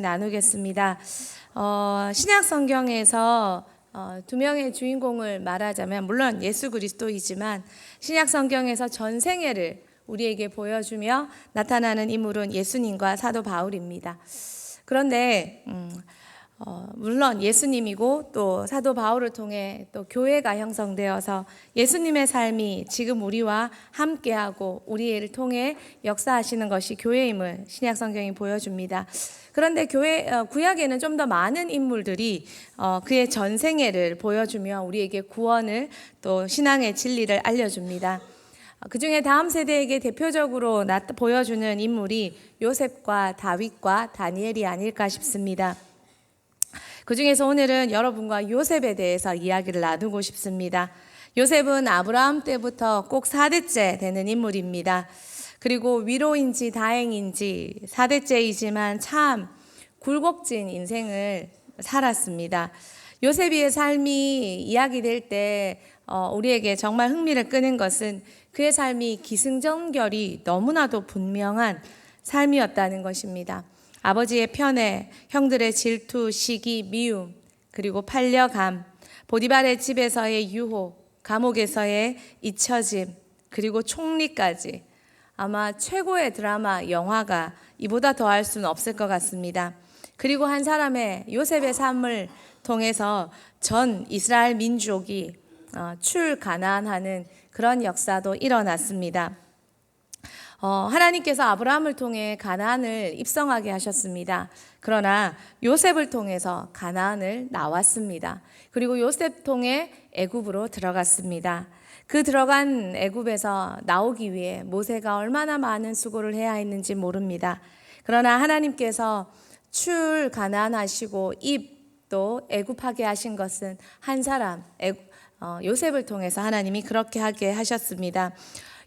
나누겠습니다. 어, 신약 성경에서 어, 두 명의 주인공을 말하자면 물론 예수 그리스도이지만 신약 성경에서 전생애를 우리에게 보여주며 나타나는 인물은 예수님과 사도 바울입니다. 그런데 음, 어, 물론 예수님이고 또 사도 바울을 통해 또 교회가 형성되어서 예수님의 삶이 지금 우리와 함께하고 우리를 통해 역사하시는 것이 교회임을 신약 성경이 보여줍니다. 그런데 교회 어, 구약에는 좀 더 많은 인물들이 어, 그의 전생애를 보여주며 우리에게 구원을 또 신앙의 진리를 알려줍니다. 그 중에 다음 세대에게 대표적으로 나, 보여주는 인물이 요셉과 다윗과 다니엘이 아닐까 싶습니다. 그 중에서 오늘은 여러분과 요셉에 대해서 이야기를 나누고 싶습니다. 요셉은 아브라함 때부터 꼭 4대째 되는 인물입니다. 그리고 위로인지 다행인지 4대째이지만 참 굴곡진 인생을 살았습니다. 요셉의 삶이 이야기될 때 어, 우리에게 정말 흥미를 끄는 것은 그의 삶이 기승전결이 너무나도 분명한 삶이었다는 것입니다. 아버지의 편애, 형들의 질투, 시기, 미움, 그리고 팔려감, 보디발의 집에서의 유혹, 감옥에서의 잊혀짐, 그리고 총리까지 아마 최고의 드라마 영화가 이보다 더할 수는 없을 것 같습니다. 그리고 한 사람의 요셉의 삶을 통해서 전 이스라엘 민족이 어, 출가난하는 그런 역사도 일어났습니다. 어, 하나님께서 아브라함을 통해 가나안을 입성하게 하셨습니다. 그러나 요셉을 통해서 가나안을 나왔습니다. 그리고 요셉 통해 애굽으로 들어갔습니다. 그 들어간 애굽에서 나오기 위해 모세가 얼마나 많은 수고를 해야 했는지 모릅니다. 그러나 하나님께서 출 가난하시고 입도 애굽하게 하신 것은 한 사람 애굽, 어, 요셉을 통해서 하나님이 그렇게 하게 하셨습니다.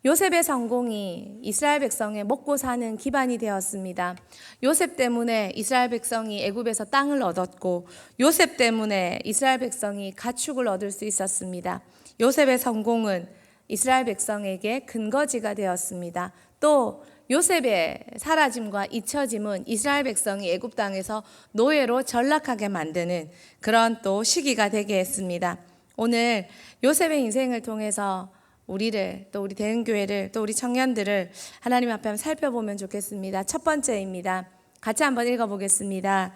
요셉의 성공이 이스라엘 백성의 먹고 사는 기반이 되었습니다. 요셉 때문에 이스라엘 백성이 애굽에서 땅을 얻었고 요셉 때문에 이스라엘 백성이 가축을 얻을 수 있었습니다. 요셉의 성공은 이스라엘 백성에게 근거지가 되었습니다. 또 요셉의 사라짐과 잊혀짐은 이스라엘 백성이 애굽 땅에서 노예로 전락하게 만드는 그런 또 시기가 되게 했습니다. 오늘 요셉의 인생을 통해서 우리를 또 우리 대흥교회를 또 우리 청년들을 하나님 앞에 한번 살펴보면 좋겠습니다. 첫 번째입니다. 같이 한번 읽어보겠습니다.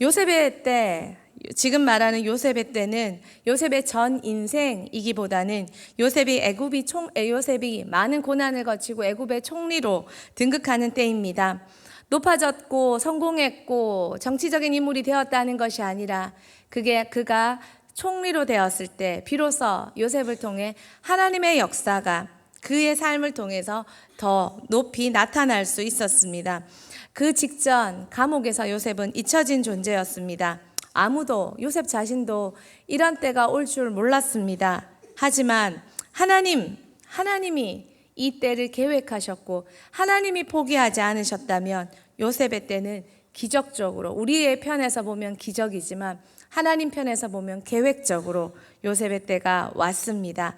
요셉의 때 지금 말하는 요셉의 때는 요셉의 전 인생이기보다는 요셉이 애굽이 총 요셉이 많은 고난을 거치고 애굽의 총리로 등극하는 때입니다. 높아졌고 성공했고 정치적인 인물이 되었다는 것이 아니라 그게 그가 총리로 되었을 때 비로소 요셉을 통해 하나님의 역사가 그의 삶을 통해서 더 높이 나타날 수 있었습니다. 그 직전 감옥에서 요셉은 잊혀진 존재였습니다. 아무도 요셉 자신도 이런 때가 올 줄 몰랐습니다. 하지만 하나님, 하나님이 이 때를 계획하셨고 하나님이 포기하지 않으셨다면 요셉의 때는 기적적으로 우리의 편에서 보면 기적이지만 하나님 편에서 보면 계획적으로 요셉의 때가 왔습니다.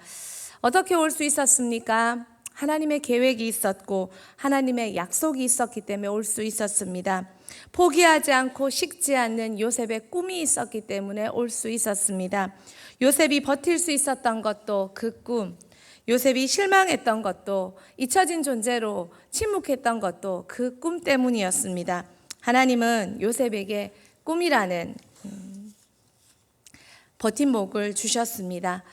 어떻게 올 수 있었습니까? 하나님의 계획이 있었고 하나님의 약속이 있었기 때문에 올 수 있었습니다. 포기하지 않고 식지 않는 요셉의 꿈이 있었기 때문에 올 수 있었습니다. 요셉이 버틸 수 있었던 것도 그 꿈, 요셉이 실망했던 것도 잊혀진 존재로 침묵했던 것도 그 꿈 때문이었습니다. 하나님은 요셉에게 꿈이라는 음, 버팀목을 주셨습니다.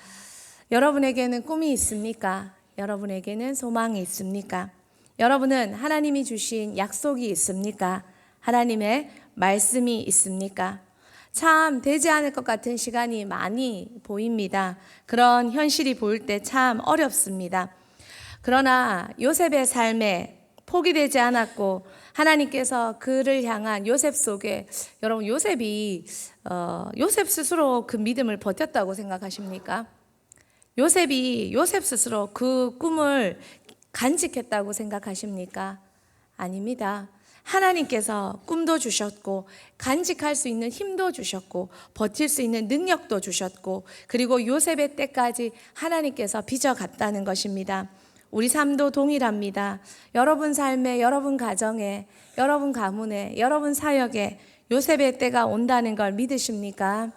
여러분에게는 꿈이 있습니까? 여러분에게는 소망이 있습니까? 여러분은 하나님이 주신 약속이 있습니까? 하나님의 말씀이 있습니까? 참 되지 않을 것 같은 시간이 많이 보입니다. 그런 현실이 보일 때 참 어렵습니다. 그러나 요셉의 삶에 포기되지 않았고 하나님께서 그를 향한 요셉 속에 여러분 요셉이 어, 요셉 스스로 그 믿음을 버텼다고 생각하십니까? 요셉이 요셉 스스로 그 꿈을 간직했다고 생각하십니까? 아닙니다. 하나님께서 꿈도 주셨고 간직할 수 있는 힘도 주셨고 버틸 수 있는 능력도 주셨고 그리고 요셉의 때까지 하나님께서 빚어갔다는 것입니다. 우리 삶도 동일합니다. 여러분 삶에, 여러분 가정에, 여러분 가문에, 여러분 사역에 요셉의 때가 온다는 걸 믿으십니까?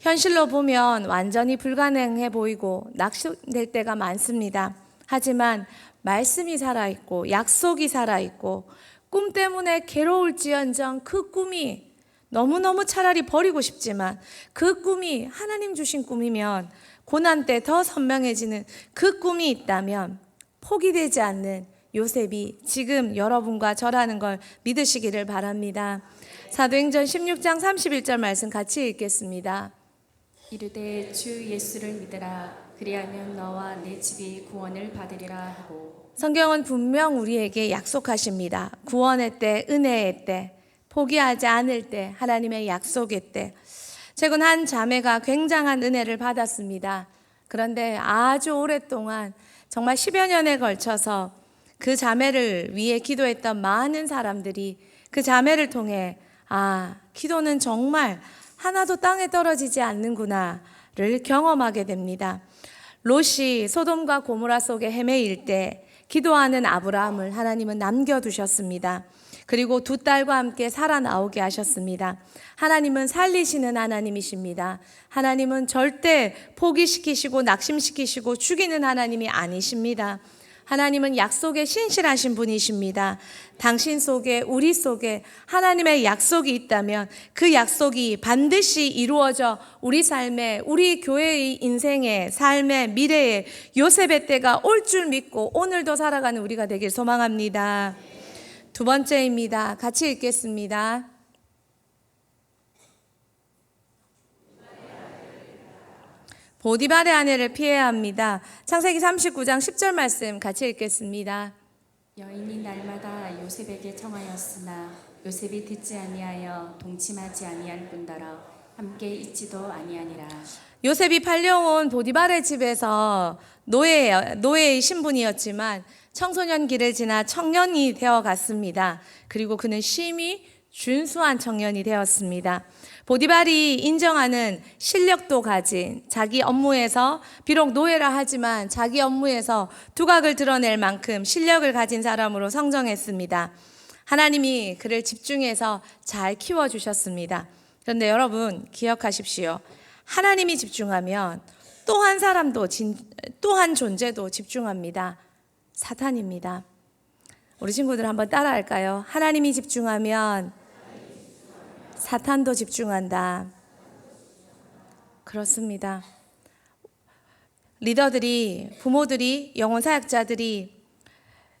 현실로 보면 완전히 불가능해 보이고 낙심될 때가 많습니다. 하지만 말씀이 살아있고 약속이 살아있고 꿈 때문에 괴로울지언정 그 꿈이 너무너무 차라리 버리고 싶지만 그 꿈이 하나님 주신 꿈이면 고난 때 더 선명해지는 그 꿈이 있다면 포기되지 않는 요셉이 지금 여러분과 저라는 걸 믿으시기를 바랍니다. 사도행전 16장 31절 말씀 같이 읽겠습니다. 이르되 주 예수를 믿으라 그리하면 너와 내 집이 구원을 받으리라 하고 성경은 분명 우리에게 약속하십니다. 구원의 때, 은혜의 때, 포기하지 않을 때, 하나님의 약속의 때. 최근 한 자매가 굉장한 은혜를 받았습니다. 그런데 아주 오랫동안 정말 10여 년에 걸쳐서 그 자매를 위해 기도했던 많은 사람들이 그 자매를 통해 아, 기도는 정말 하나도 땅에 떨어지지 않는구나를 경험하게 됩니다. 롯이 소돔과 고모라 속에 헤매일 때 기도하는 아브라함을 하나님은 남겨두셨습니다. 그리고 두 딸과 함께 살아나오게 하셨습니다. 하나님은 살리시는 하나님이십니다. 하나님은 절대 포기시키시고 낙심시키시고 죽이는 하나님이 아니십니다. 하나님은 약속에 신실하신 분이십니다. 당신 속에, 우리 속에 하나님의 약속이 있다면 그 약속이 반드시 이루어져 우리 삶에, 우리 교회의 인생에, 삶의 미래에 요셉의 때가 올 줄 믿고 오늘도 살아가는 우리가 되길 소망합니다. 두 번째입니다. 같이 읽겠습니다. 보디발의 아내를 피해야 합니다. 창세기 39장 10절 말씀 같이 읽겠습니다. 여인이 날마다 요셉에게 청하였으나 요셉이 듣지 아니하여 동침하지 아니할 뿐더러 함께 있지도 아니하니라 요셉이 팔려온 보디발의 집에서 노예, 노예의 신분이었지만 청소년 길을 지나 청년이 되어 갔습니다. 그리고 그는 심히 준수한 청년이 되었습니다. 보디발이 인정하는 실력도 가진 자기 업무에서 비록 노예라 하지만 자기 업무에서 두각을 드러낼 만큼 실력을 가진 사람으로 성정했습니다. 하나님이 그를 집중해서 잘 키워주셨습니다. 그런데 여러분 기억하십시오. 하나님이 집중하면 또한 사람도 또한 존재도 집중합니다. 사탄입니다. 우리 친구들 한번 따라 할까요? 하나님이 집중하면 사탄도 집중한다. 그렇습니다. 리더들이, 부모들이, 영혼 사역자들이,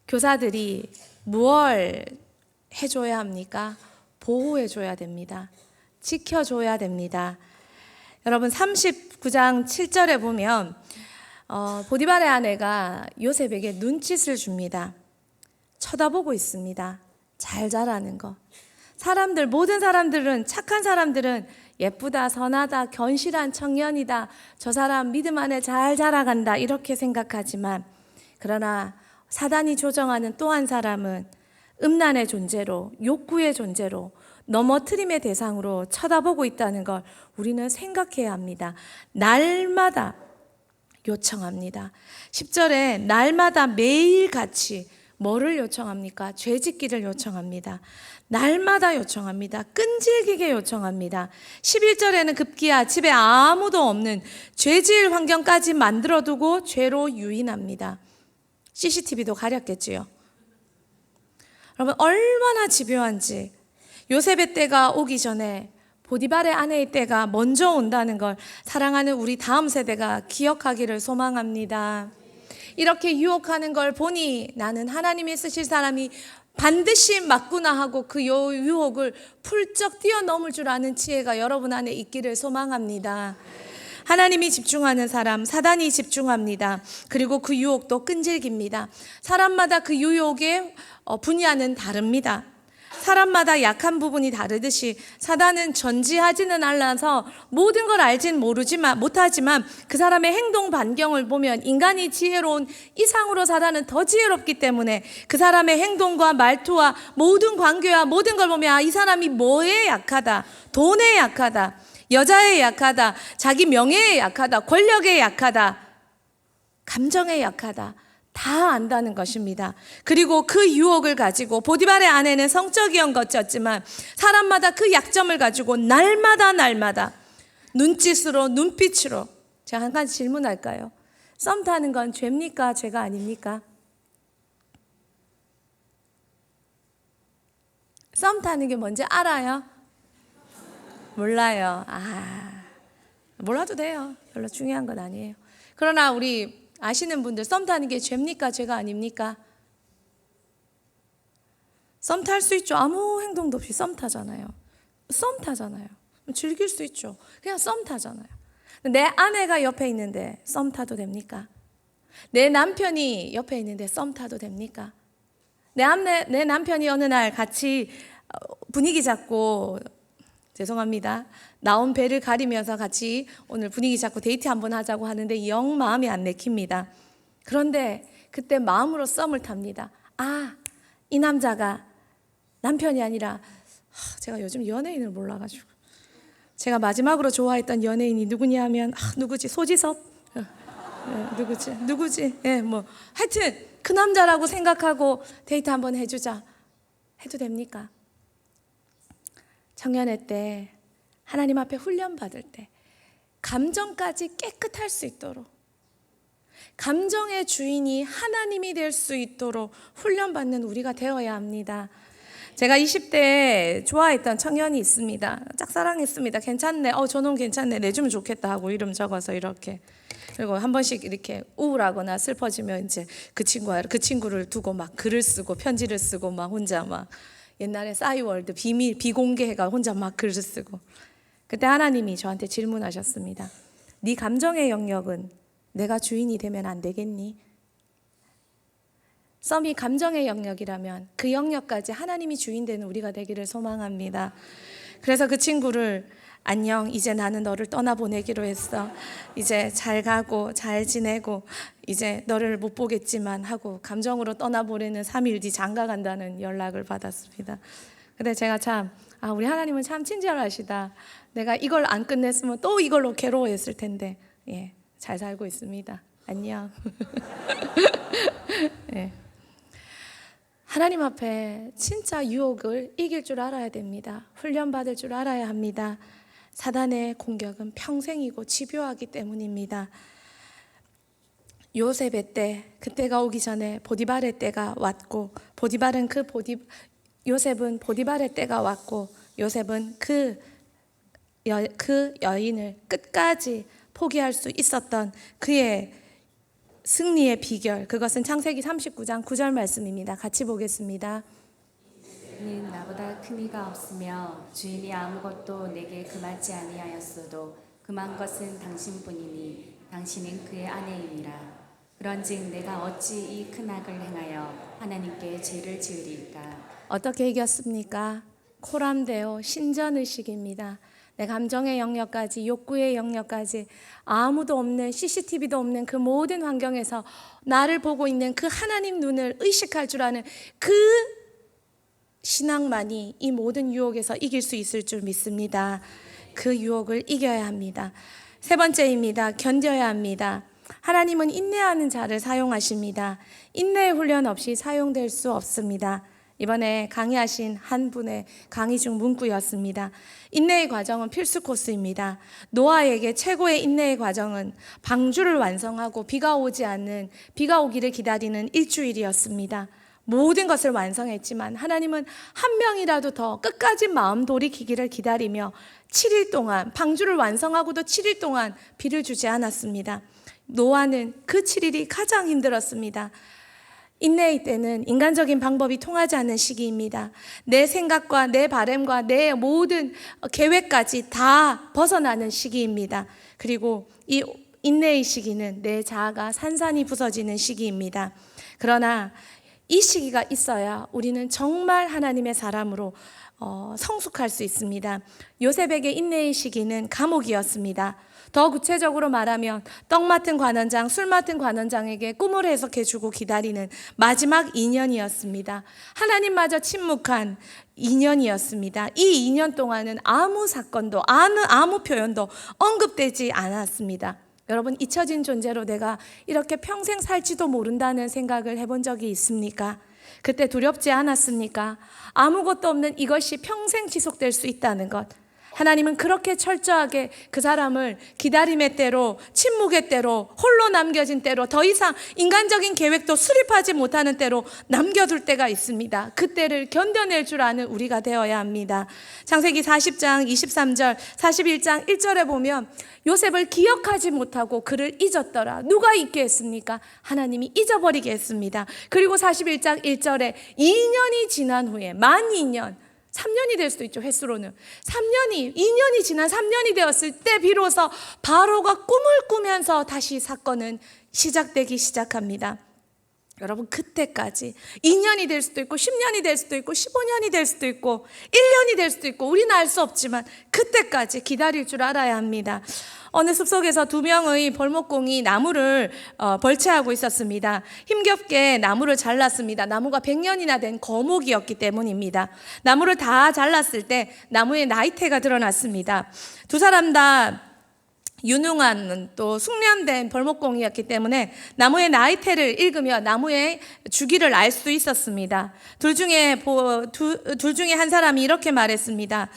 교사들이 무얼 해줘야 합니까? 보호해줘야 됩니다. 지켜줘야 됩니다. 여러분 39장 7절에 보면 어, 보디발의 아내가 요셉에게 눈짓을 줍니다. 쳐다보고 있습니다. 잘 자라는 거. 사람들 모든 사람들은 착한 사람들은 예쁘다, 선하다, 견실한 청년이다. 저 사람 믿음 안에 잘 자라간다. 이렇게 생각하지만 그러나 사단이 조정하는 또 한 사람은 음란의 존재로 욕구의 존재로 넘어뜨림의 대상으로 쳐다보고 있다는 걸 우리는 생각해야 합니다. 날마다 요청합니다. 10절에 날마다 매일같이 뭐를 요청합니까? 죄 짓기를 요청합니다. 날마다 요청합니다. 끈질기게 요청합니다. 11절에는 급기야 집에 아무도 없는 죄질 환경까지 만들어두고 죄로 유인합니다. CCTV도 가렸겠지요. 여러분 얼마나 집요한지 요셉의 때가 오기 전에 보디발의 아내의 때가 먼저 온다는 걸 사랑하는 우리 다음 세대가 기억하기를 소망합니다. 이렇게 유혹하는 걸 보니 나는 하나님이 쓰실 사람이 반드시 맞구나 하고 그 유혹을 풀쩍 뛰어넘을 줄 아는 지혜가 여러분 안에 있기를 소망합니다. 하나님이 집중하는 사람, 사단이 집중합니다. 그리고 그 유혹도 끈질깁니다. 사람마다 그 유혹의 어, 분야는 다릅니다. 사람마다 약한 부분이 다르듯이 사단은 전지하지는 않아서 모든 걸 알진 모르지만 못하지만 그 사람의 행동 반경을 보면 인간이 지혜로운 이상으로 사단은 더 지혜롭기 때문에 그 사람의 행동과 말투와 모든 관계와 모든 걸 보면 아, 이 사람이 뭐에 약하다 돈에 약하다 여자에 약하다 자기 명예에 약하다 권력에 약하다 감정에 약하다 다 안다는 것입니다. 그리고 그 유혹을 가지고 보디발의 아내는 성적이온 것이었지만 사람마다 그 약점을 가지고 날마다 날마다 눈짓으로 눈빛으로 제가 한 가지 질문할까요? 썸 타는 건 죄입니까? 죄가 아닙니까? 썸 타는 게 뭔지 알아요? 몰라요. 아, 몰라도 돼요. 별로 중요한 건 아니에요. 그러나 우리 아시는 분들 썸 타는 게 죄입니까? 죄가 아닙니까? 썸 탈 수 있죠. 아무 행동도 없이 썸 타잖아요. 썸 타잖아요. 즐길 수 있죠. 그냥 썸 타잖아요. 내 아내가 옆에 있는데 썸 타도 됩니까? 내 남편이 옆에 있는데 썸 타도 됩니까? 내, 남내, 내 남편이 어느 날 같이 어, 분위기 잡고 죄송합니다. 나온 배를 가리면서 같이 오늘 분위기 잡고 데이트 한번 하자고 하는데 영 마음이 안 내킵니다. 그런데 그때 마음으로 썸을 탑니다. 아, 이 남자가 남편이 아니라 하, 제가 요즘 연예인을 몰라가지고. 제가 마지막으로 좋아했던 연예인이 누구냐 하면 아, 누구지? 소지섭? 어, 예, 누구지? 누구지? 예 뭐. 하여튼 그 남자라고 생각하고 데이트 한번 해주자. 해도 됩니까? 청년회 때 하나님 앞에 훈련 받을 때 감정까지 깨끗할 수 있도록 감정의 주인이 하나님이 될 수 있도록 훈련받는 우리가 되어야 합니다. 제가 20대에 좋아했던 청년이 있습니다. 짝사랑했습니다. 괜찮네. 어, 저놈 괜찮네. 내주면 좋겠다 하고 이름 적어서 이렇게. 그리고 한 번씩 이렇게 우울하거나 슬퍼지면 이제 그 친구와 그 친구를 두고 막 글을 쓰고 편지를 쓰고 막 혼자 막 옛날에 싸이월드 비밀 비공개가 혼자 막 글을 쓰고 그때 하나님이 저한테 질문하셨습니다. 네 감정의 영역은 내가 주인이 되면 안 되겠니? 썸이 감정의 영역이라면 그 영역까지 하나님이 주인 되는 우리가 되기를 소망합니다. 그래서 그 친구를 안녕, 이제 나는 너를 떠나보내기로 했어. 이제 잘 가고 잘 지내고 이제 너를 못 보겠지만 하고 감정으로 떠나보내는 3일 뒤 장가 간다는 연락을 받았습니다. 근데 제가 참, 아, 우리 하나님은 참 친절하시다. 내가 이걸 안 끝냈으면 또 이걸로 괴로워했을 텐데, 예, 잘 살고 있습니다. 안녕. 예. 하나님 앞에 진짜 유혹을 이길 줄 알아야 됩니다. 훈련받을 줄 알아야 합니다. 사단의 공격은 평생이고 집요하기 때문입니다. 요셉의 때, 그때가 오기 전에 보디발의 때가 왔고, 보디발은 그 보디, 요셉은 보디발의 때가 왔고, 요셉은 그, 여, 그 여인을 끝까지 포기할 수 있었던 그의 승리의 비결 그것은 창세기 39장 9절 말씀입니다. 같이 보겠습니다. 는 나보다 큰 이가 없으며 주인이 아무것도 내게 금하지 아니하였어도 금한 것은 당신뿐이니 당신은 그의 아내이니라 그런즉 내가 어찌 이 큰 악을 행하여 하나님께 죄를 지으리까 어떻게 이겼습니까? 코람데오 신전의식입니다. 내 감정의 영역까지 욕구의 영역까지 아무도 없는 CCTV도 없는 그 모든 환경에서 나를 보고 있는 그 하나님 눈을 의식할 줄 아는 그 신앙만이 이 모든 유혹에서 이길 수 있을 줄 믿습니다. 그 유혹을 이겨야 합니다. 세 번째입니다. 견뎌야 합니다. 하나님은 인내하는 자를 사용하십니다. 인내의 훈련 없이 사용될 수 없습니다. 이번에 강의하신 한 분의 강의 중 문구였습니다. 인내의 과정은 필수 코스입니다. 노아에게 최고의 인내의 과정은 방주를 완성하고 비가 오지 않는 비가 오기를 기다리는 일주일이었습니다. 모든 것을 완성했지만 하나님은 한 명이라도 더 끝까지 마음 돌이키기를 기다리며 7일 동안 방주를 완성하고도 7일 동안 비를 주지 않았습니다. 노아는 그 7일이 가장 힘들었습니다. 인내의 때는 인간적인 방법이 통하지 않는 시기입니다. 내 생각과 내 바램과 내 모든 계획까지 다 벗어나는 시기입니다. 그리고 이 인내의 시기는 내 자아가 산산이 부서지는 시기입니다. 그러나 이 시기가 있어야 우리는 정말 하나님의 사람으로 어, 성숙할 수 있습니다. 요셉에게 인내의 시기는 감옥이었습니다. 더 구체적으로 말하면 떡 맡은 관원장, 술 맡은 관원장에게 꿈을 해석해 주고 기다리는 마지막 2년이었습니다. 하나님마저 침묵한 2년이었습니다. 이 2년 동안은 아무 사건도, 아무, 아무 표현도 언급되지 않았습니다. 여러분 잊혀진 존재로 내가 이렇게 평생 살지도 모른다는 생각을 해본 적이 있습니까? 그때 두렵지 않았습니까? 아무것도 없는 이것이 평생 지속될 수 있다는 것. 하나님은 그렇게 철저하게 그 사람을 기다림의 때로, 침묵의 때로, 홀로 남겨진 때로, 더 이상 인간적인 계획도 수립하지 못하는 때로 남겨둘 때가 있습니다. 그 때를 견뎌낼 줄 아는 우리가 되어야 합니다. 창세기 40장 23절, 41장 1절에 보면 요셉을 기억하지 못하고 그를 잊었더라. 누가 잊게 했습니까? 하나님이 잊어버리게 했습니다. 그리고 41장 1절에 2년이 지난 후에 만 2년 3년이 될 수도 있죠, 횟수로는. 3년이, 2년이 지난 3년이 되었을 때 비로소 바로가 꿈을 꾸면서 다시 사건은 시작되기 시작합니다. 여러분, 그때까지 2년이 될 수도 있고, 10년이 될 수도 있고, 15년이 될 수도 있고, 1년이 될 수도 있고, 우리는 알 수 없지만, 그때까지 기다릴 줄 알아야 합니다. 어느 숲속에서 두 명의 벌목공이 나무를 어, 벌채하고 있었습니다. 힘겹게 나무를 잘랐습니다. 나무가 100년이나 된 거목이었기 때문입니다. 나무를 다 잘랐을 때 나무에 나이테가 드러났습니다. 두 사람 다 유능한 또 숙련된 벌목공이었기 때문에 나무의 나이테를 읽으며 나무의 주기를 알 수 있었습니다. 둘 중에 보- 두- 둘 중에 한 사람이 이렇게 말했습니다.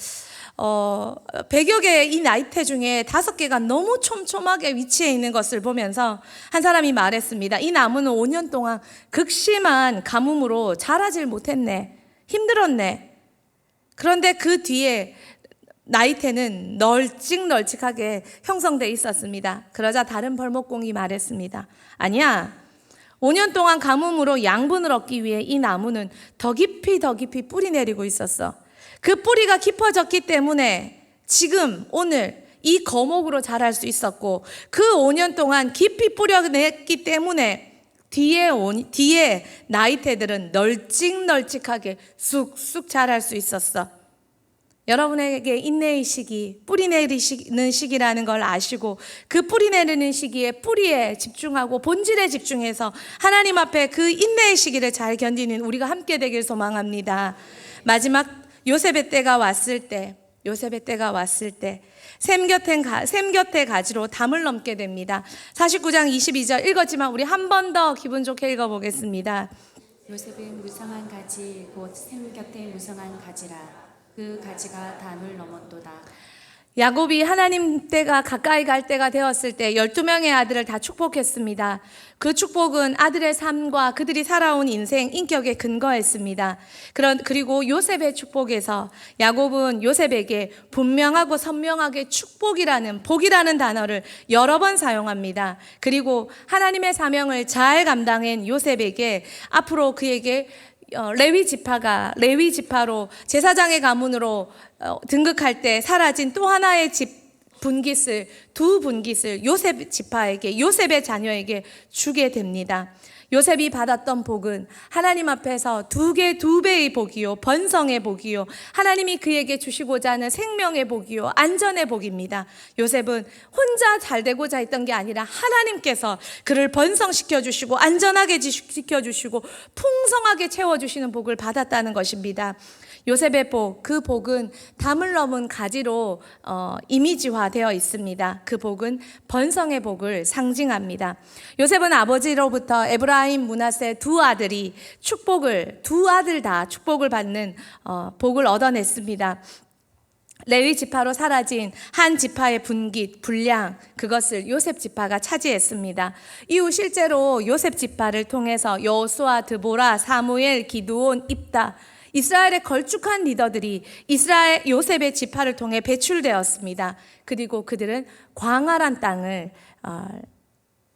어, 100여 개의 이 나이테 중에 다섯 개가 너무 촘촘하게 위치해 있는 것을 보면서 한 사람이 말했습니다. 이 나무는 5년 동안 극심한 가뭄으로 자라질 못했네. 힘들었네. 그런데 그 뒤에 나이테는 널찍널찍하게 형성돼 있었습니다. 그러자 다른 벌목공이 말했습니다. 아니야. 5년 동안 가뭄으로 양분을 얻기 위해 이 나무는 더 깊이 더 깊이 뿌리 내리고 있었어. 그 뿌리가 깊어졌기 때문에 지금 오늘 이 거목으로 자랄 수 있었고 그 5년 동안 깊이 뿌려냈기 때문에 뒤에 온, 뒤에 나이테들은 널찍널찍하게 쑥쑥 자랄 수 있었어. 여러분에게 인내의 시기, 뿌리 내리는 시기라는 걸 아시고 그 뿌리 내리는 시기에 뿌리에 집중하고 본질에 집중해서 하나님 앞에 그 인내의 시기를 잘 견디는 우리가 함께 되길 소망합니다. 마지막 요셉의 때가 왔을 때, 요셉의 때가 왔을 때, 샘 곁에, 가, 샘 곁에 가지로 담을 넘게 됩니다. 49장 22절 읽었지만 우리 한 번 더 기분 좋게 읽어보겠습니다. 요셉은 무성한 가지 곧 샘 곁에 무성한 가지라 그 가지가 담을 넘었도다. 야곱이 하나님 때가 가까이 갈 때가 되었을 때 12명의 아들을 다 축복했습니다. 그 축복은 아들의 삶과 그들이 살아온 인생, 인격에 근거했습니다. 그런, 그리고 요셉의 축복에서 야곱은 요셉에게 분명하고 선명하게 축복이라는, 복이라는 단어를 여러 번 사용합니다. 그리고 하나님의 사명을 잘 감당한 요셉에게 앞으로 그에게 어, 레위 지파가 레위 지파로 제사장의 가문으로 어, 등극할 때 사라진 또 하나의 집 분깃을 두 분깃을 요셉 지파에게 요셉의 자녀에게 주게 됩니다. 요셉이 받았던 복은 하나님 앞에서 두 개, 두 배의 복이요, 번성의 복이요, 하나님이 그에게 주시고자 하는 생명의 복이요, 안전의 복입니다. 요셉은 혼자 잘 되고자 했던 게 아니라 하나님께서 그를 번성시켜 주시고, 안전하게 지켜 주시고, 풍성하게 채워 주시는 복을 받았다는 것입니다. 요셉의 복, 그 복은 담을 넘은 가지로 어, 이미지화되어 있습니다. 그 복은 번성의 복을 상징합니다. 요셉은 아버지로부터 에브라임, 문하세 두 아들이 축복을 두 아들 다 축복을 받는 어, 복을 얻어냈습니다. 레위 지파로 사라진 한 지파의 분깃, 분량, 그것을 요셉 지파가 차지했습니다. 이후 실제로 요셉 지파를 통해서 여호수아, 드보라, 사무엘, 기드온, 입다 이스라엘의 걸쭉한 리더들이 이스라엘 요셉의 지파를 통해 배출되었습니다. 그리고 그들은 광활한 땅을 어,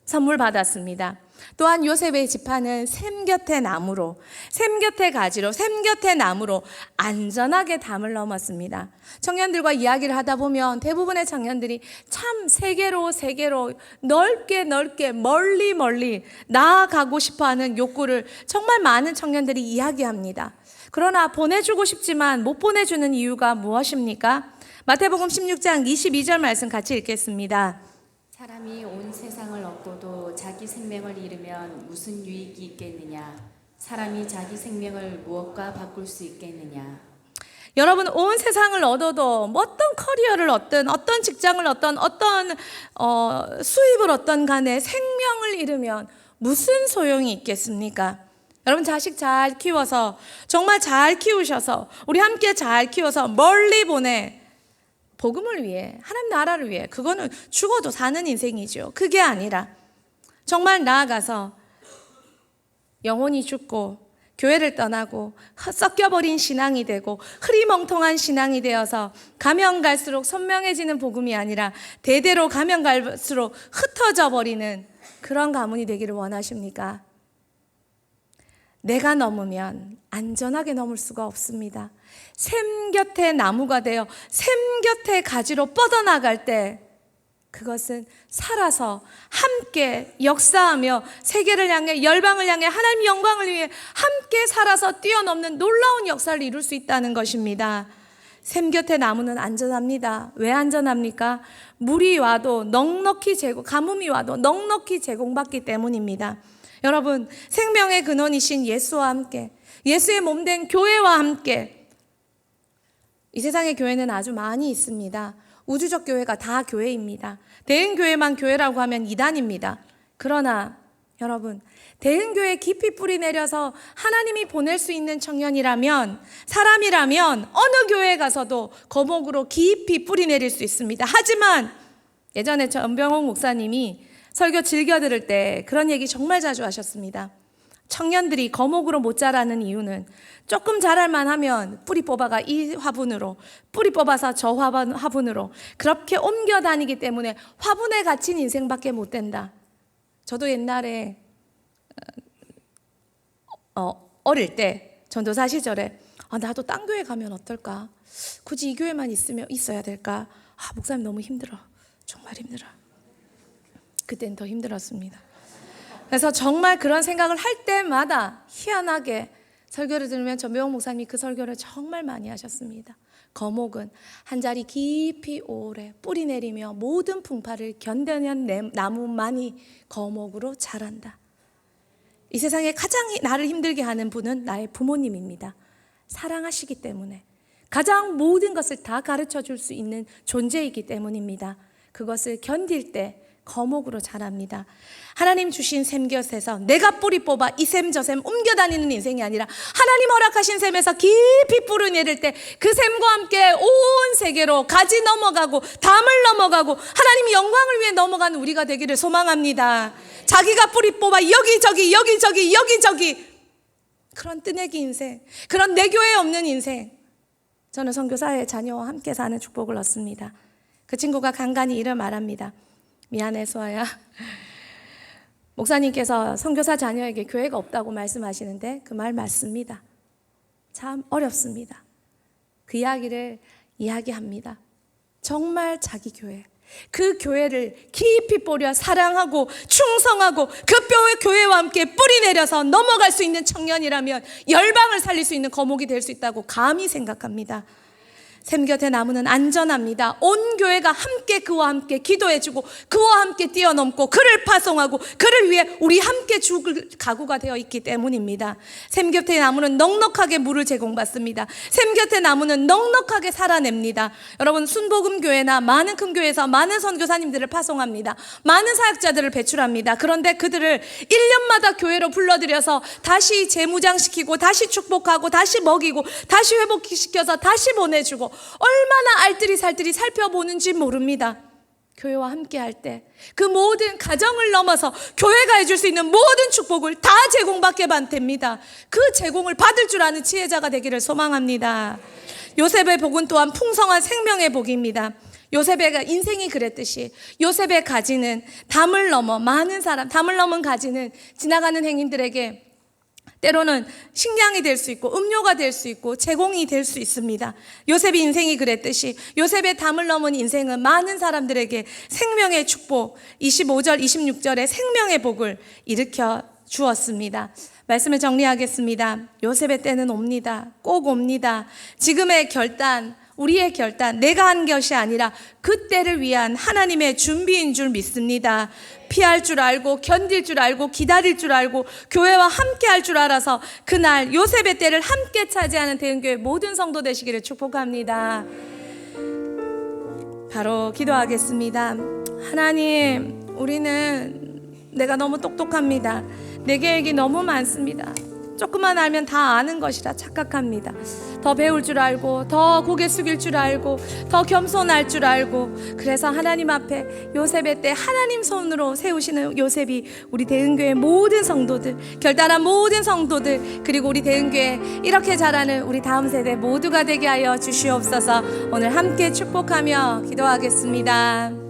선물 받았습니다. 또한 요셉의 지파는 샘 곁의 나무로, 샘 곁의 가지로, 샘 곁의 나무로 안전하게 담을 넘었습니다. 청년들과 이야기를 하다 보면 대부분의 청년들이 참 세계로 세계로 넓게 넓게 멀리 멀리 나아가고 싶어 하는 욕구를 정말 많은 청년들이 이야기합니다. 그러나 보내주고 싶지만 못 보내주는 이유가 무엇입니까? 마태복음 16장 22절 말씀 같이 읽겠습니다. 사람이 온 세상을 얻고도 자기 생명을 잃으면 무슨 유익이 있겠느냐? 사람이 자기 생명을 무엇과 바꿀 수 있겠느냐? 여러분 온 세상을 얻어도 뭐 어떤 커리어를 얻든 어떤 직장을 얻든 어떤 어, 수입을 얻든 간에 생명을 잃으면 무슨 소용이 있겠습니까? 여러분 자식 잘 키워서 정말 잘 키우셔서 우리 함께 잘 키워서 멀리 보내 복음을 위해 하나님 나라를 위해 그거는 죽어도 사는 인생이죠. 그게 아니라 정말 나아가서 영혼이 죽고 교회를 떠나고 섞여버린 신앙이 되고 흐리멍텅한 신앙이 되어서 가면 갈수록 선명해지는 복음이 아니라 대대로 가면 갈수록 흩어져 버리는 그런 가문이 되기를 원하십니까? 내가 넘으면 안전하게 넘을 수가 없습니다. 샘 곁에 나무가 되어 샘 곁에 가지로 뻗어나갈 때 그것은 살아서 함께 역사하며 세계를 향해 열방을 향해 하나님 영광을 위해 함께 살아서 뛰어넘는 놀라운 역사를 이룰 수 있다는 것입니다. 샘 곁에 나무는 안전합니다. 왜 안전합니까? 물이 와도 넉넉히 제공, 가뭄이 와도 넉넉히 제공받기 때문입니다. 여러분, 생명의 근원이신 예수와 함께, 예수의 몸된 교회와 함께, 이 세상의 교회는 아주 많이 있습니다. 우주적 교회가 다 교회입니다. 대흥교회만 교회라고 하면 이단입니다. 그러나 여러분, 대흥교회 깊이 뿌리 내려서 하나님이 보낼 수 있는 청년이라면, 사람이라면 어느 교회에 가서도 거목으로 깊이 뿌리 내릴 수 있습니다. 하지만 예전에 전병옥 목사님이 설교 즐겨 들을 때 그런 얘기 정말 자주 하셨습니다. 청년들이 거목으로 못 자라는 이유는 조금 자랄만 하면 뿌리 뽑아가 이 화분으로, 뿌리 뽑아서 저 화분, 화분으로 그렇게 옮겨 다니기 때문에 화분에 갇힌 인생밖에 못 된다. 저도 옛날에 어, 어릴 때 전도사 시절에 아, 나도 딴 교회 가면 어떨까? 굳이 이 교회만 있으면 있어야 될까? 아, 목사님 너무 힘들어. 정말 힘들어. 그땐 더 힘들었습니다. 그래서 정말 그런 생각을 할 때마다 희한하게 설교를 들으면 전병호 목사님이 그 설교를 정말 많이 하셨습니다. 거목은 한 자리 깊이 오래 뿌리 내리며 모든 풍파를 견뎌낸 내- 나무만이 거목으로 자란다. 이 세상에 가장 나를 힘들게 하는 분은 나의 부모님입니다. 사랑하시기 때문에 가장 모든 것을 다 가르쳐 줄 수 있는 존재이기 때문입니다. 그것을 견딜 때 거목으로 자랍니다. 하나님 주신 샘곁에서 내가 뿌리 뽑아 이 샘 저 샘 옮겨 다니는 인생이 아니라 하나님 허락하신 샘에서 깊이 뿌리 내릴 때 그 샘과 함께 온 세계로 가지 넘어가고 담을 넘어가고 하나님 영광을 위해 넘어가는 우리가 되기를 소망합니다. 자기가 뿌리 뽑아 여기저기 여기저기 여기저기 그런 뜨내기 인생 그런 내 교회 없는 인생 저는 선교사의 자녀와 함께 사는 축복을 얻습니다. 그 친구가 간간히 이를 말합니다. 미안해 소아야. 목사님께서 선교사 자녀에게 교회가 없다고 말씀하시는데 그 말 맞습니다. 참 어렵습니다. 그 이야기를 이야기합니다. 정말 자기 교회. 그 교회를 깊이 뿌려 사랑하고 충성하고 그 교회와 함께 뿌리 내려서 넘어갈 수 있는 청년이라면 열방을 살릴 수 있는 거목이 될 수 있다고 감히 생각합니다. 샘 곁에 나무는 안전합니다. 온 교회가 함께 그와 함께 기도해주고 그와 함께 뛰어넘고 그를 파송하고 그를 위해 우리 함께 죽을 각오가 되어 있기 때문입니다. 샘 곁에 나무는 넉넉하게 물을 제공받습니다. 샘 곁에 나무는 넉넉하게 살아냅니다. 여러분 순복음 교회나 많은 큰 교회에서 많은 선교사님들을 파송합니다. 많은 사역자들을 배출합니다. 그런데 그들을 1년마다 교회로 불러들여서 다시 재무장시키고 다시 축복하고 다시 먹이고 다시 회복시켜서 다시 보내주고 얼마나 알뜰히 살뜰히 살펴보는지 모릅니다. 교회와 함께 할 때 그 모든 가정을 넘어서 교회가 해줄 수 있는 모든 축복을 다 제공받게 됩니다. 그 제공을 받을 줄 아는 지혜자가 되기를 소망합니다. 요셉의 복은 또한 풍성한 생명의 복입니다. 요셉의 인생이 그랬듯이 요셉의 가지는 담을 넘어 많은 사람, 담을 넘은 가지는 지나가는 행인들에게 때로는 식량이 될 수 있고 음료가 될 수 있고 제공이 될 수 있습니다. 요셉의 인생이 그랬듯이 요셉의 담을 넘은 인생은 많은 사람들에게 생명의 축복 25절 26절에 생명의 복을 일으켜 주었습니다. 말씀을 정리하겠습니다. 요셉의 때는 옵니다. 꼭 옵니다. 지금의 결단 우리의 결단, 내가 한 것이 아니라 그때를 위한 하나님의 준비인 줄 믿습니다. 피할 줄 알고, 견딜 줄 알고, 기다릴 줄 알고, 교회와 함께 할 줄 알아서 그날 요셉의 때를 함께 차지하는 대은교회 모든 성도 되시기를 축복합니다. 바로 기도하겠습니다. 하나님, 우리는 내가 너무 똑똑합니다. 내 계획이 너무 많습니다. 조금만 알면 다 아는 것이라 착각합니다. 더 배울 줄 알고, 더 고개 숙일 줄 알고, 더 겸손할 줄 알고, 그래서 하나님 앞에 요셉의 때 하나님 손으로 세우시는 요셉이 우리 대은교회 모든 성도들, 결단한 모든 성도들, 그리고 우리 대은교회 이렇게 자라는 우리 다음 세대 모두가 되게 하여 주시옵소서 오늘 함께 축복하며 기도하겠습니다.